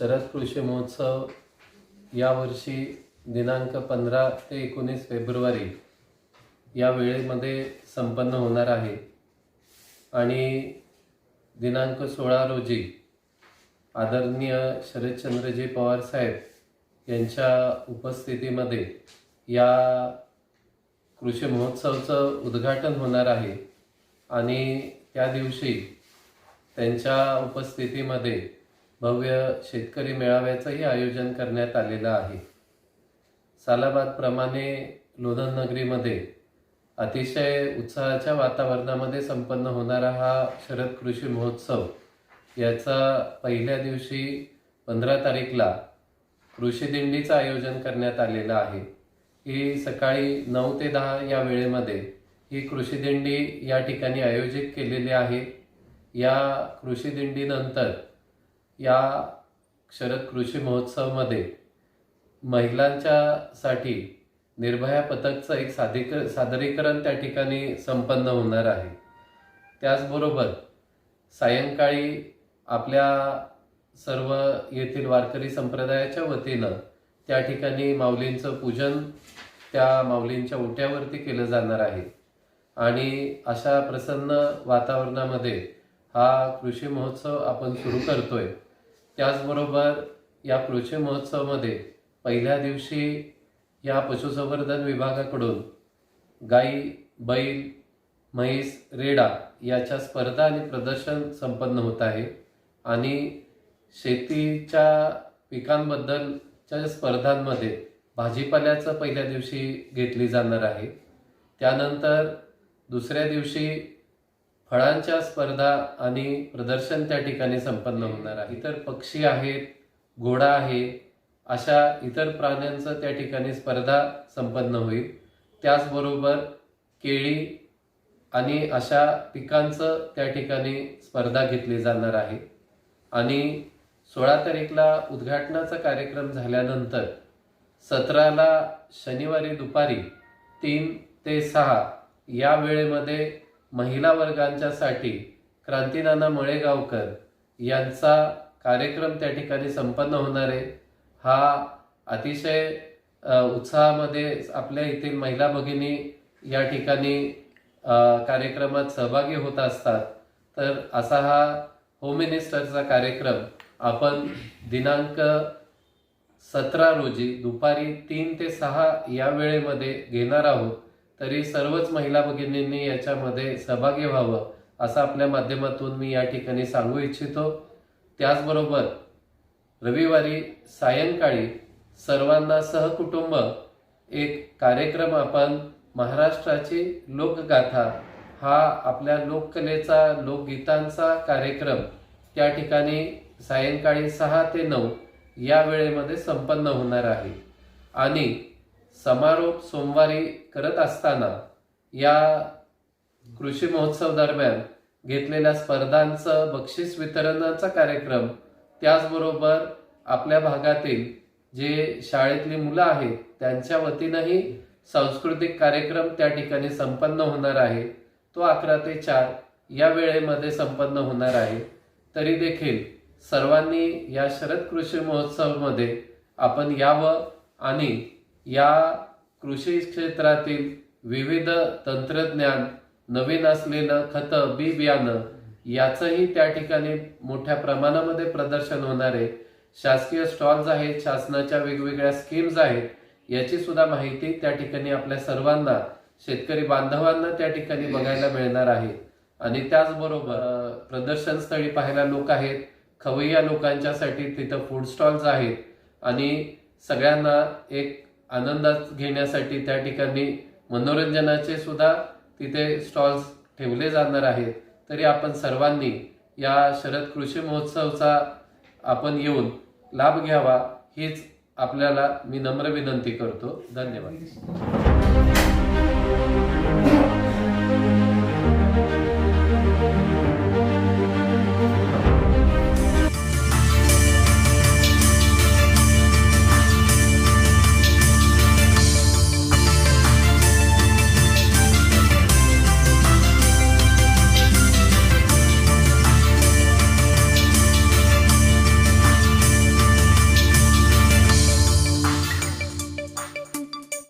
शरद कृषी महोत्सव यावर्षी दिनांक पंधरा ते एकोणीस फेब्रुवारी या वेळेमध्ये संपन्न होणार आहे. आणि दिनांक सोळा रोजी आदरणीय शरदचंद्रजी पवार साहेब यांच्या उपस्थितीमध्ये या कृषी महोत्सवचं उद्घाटन होणार आहे. आणि त्या दिवशी त्यांच्या उपस्थितीमध्ये भव्य शेतकरी मेळाव्याचंही आयोजन करण्यात आलेलं आहे. सालाबादप्रमाणे लोधन नगरीमध्ये अतिशय उत्साहाच्या वातावरणामध्ये संपन्न होणारा हा शरद कृषी महोत्सव याचा पहिल्या दिवशी पंधरा तारीखला कृषी दिंडीचं आयोजन करण्यात आलेलं आहे. ही सकाळी नऊ ते दहा या वेळेमध्ये ही कृषी दिंडी या ठिकाणी आयोजित केलेली आहे. या कृषी दिंडीनंतर या शरद कृषी महोत्सवमध्ये महिलांच्या साठी निर्भया पथकचं एक साधिक सादरीकरण त्या ठिकाणी संपन्न होणार आहे. त्याचबरोबर सायंकाळी आपल्या सर्व येथील वारकरी संप्रदायाच्या वतीनं त्या ठिकाणी माऊलींचं पूजन त्या माऊलींच्या ओट्यावरती केलं जाणार आहे. आणि अशा प्रसन्न वातावरणामध्ये हा कृषी महोत्सव आपण सुरू करतोय. त्याचबरोबर या कृषी महोत्सवामध्ये पहिल्या दिवशी या पशुसंवर्धन विभागाकडून गाई बैल म्हैस रेडा याच्या स्पर्धा आणि प्रदर्शन संपन्न होत आहे. आणि शेतीच्या पिकांबद्दलच्या स्पर्धांमध्ये भाजीपाल्याचं पहिल्या दिवशी घेतली जाणार आहे. त्यानंतर दुसऱ्या दिवशी फळांच्या स्पर्धा आणि प्रदर्शन त्या ठिकाणी संपन्न होणार आहे. इतर पक्षी आहेत घोडा आहे अशा इतर प्राण्यांचं त्या ठिकाणी स्पर्धा संपन्न होईल. त्याचबरोबर केळी आणि अशा पिकांचं त्या ठिकाणी स्पर्धा घेतली जाणार आहे. आणि सोळा तारीखला उद्घाटनाचा कार्यक्रम झाल्यानंतर सतराला शनिवारी दुपारी तीन ते सहा या वेळेमध्ये महिला वर्गांच्यासाठी क्रांतीनाना मळेगावकर यांचा कार्यक्रम त्या ठिकाणी संपन्न होणार आहे. हा अतिशय उत्साहामध्ये आपल्या येथील महिला भगिनी या ठिकाणी कार्यक्रमात सहभागी होत असतात. तर असा हा होम मिनिस्टरचा कार्यक्रम आपण दिनांक सतरा रोजी दुपारी तीन ते सहा या वेळेमध्ये घेणार आहोत. तरी सर्वच महिला भगिनींनी याच्यामध्ये सहभागी व्हावं असं आपल्या माध्यमातून मी या ठिकाणी सांगू इच्छितो. त्याचबरोबर रविवारी सायंकाळी सर्वांना सहकुटुंब एक कार्यक्रम आपण महाराष्ट्राची लोकगाथा हा आपल्या लोककलेचा लोकगीतांचा कार्यक्रम त्या ठिकाणी सायंकाळी सहा ते नऊ या वेळेमध्ये संपन्न होणार आहे. आणि समारोप सोमवारी करत असताना या कृषी महोत्सव दरम्यान घेतलेल्या स्पर्धांचं बक्षीस वितरणाचा कार्यक्रम त्याचबरोबर आपल्या भागातील जे शाळेतली मुलं आहेत त्यांच्या वतीनंही सांस्कृतिक कार्यक्रम त्या ठिकाणी संपन्न होणार आहे. तो अकरा ते चार या वेळेमध्ये संपन्न होणार आहे. तरी देखील सर्वांनी या शरद कृषी महोत्सवमध्ये आपण यावं आणि या कृषी क्षेत्रातील विविध तंत्रज्ञान नवीन असलेलं खतं बी बियाणं याचंही त्या ठिकाणी मोठ्या प्रमाणामध्ये प्रदर्शन होणार आहे. शासकीय स्टॉल्स आहेत शासनाच्या वेगवेगळ्या स्कीम्स आहेत याची सुद्धा माहिती त्या ठिकाणी आपल्या सर्वांना शेतकरी बांधवांना त्या ठिकाणी बघायला मिळणार आहे. आणि त्याचबरोबर प्रदर्शन स्थळी पाहायला लोक आहेत. खवय्या लोकांच्यासाठी तिथं फूड स्टॉल्स आहेत. आणि सगळ्यांना एक आनंदात घेण्यासाठी त्या ठिकाणी मनोरंजनाचे सुद्धा तिथे स्टॉल्स ठेवले जाणार आहेत. तरी आपण सर्वांनी या शरद कृषी महोत्सवचा आपण येऊन लाभ घ्यावा हीच आपल्याला मी नम्र विनंती करतो. धन्यवाद.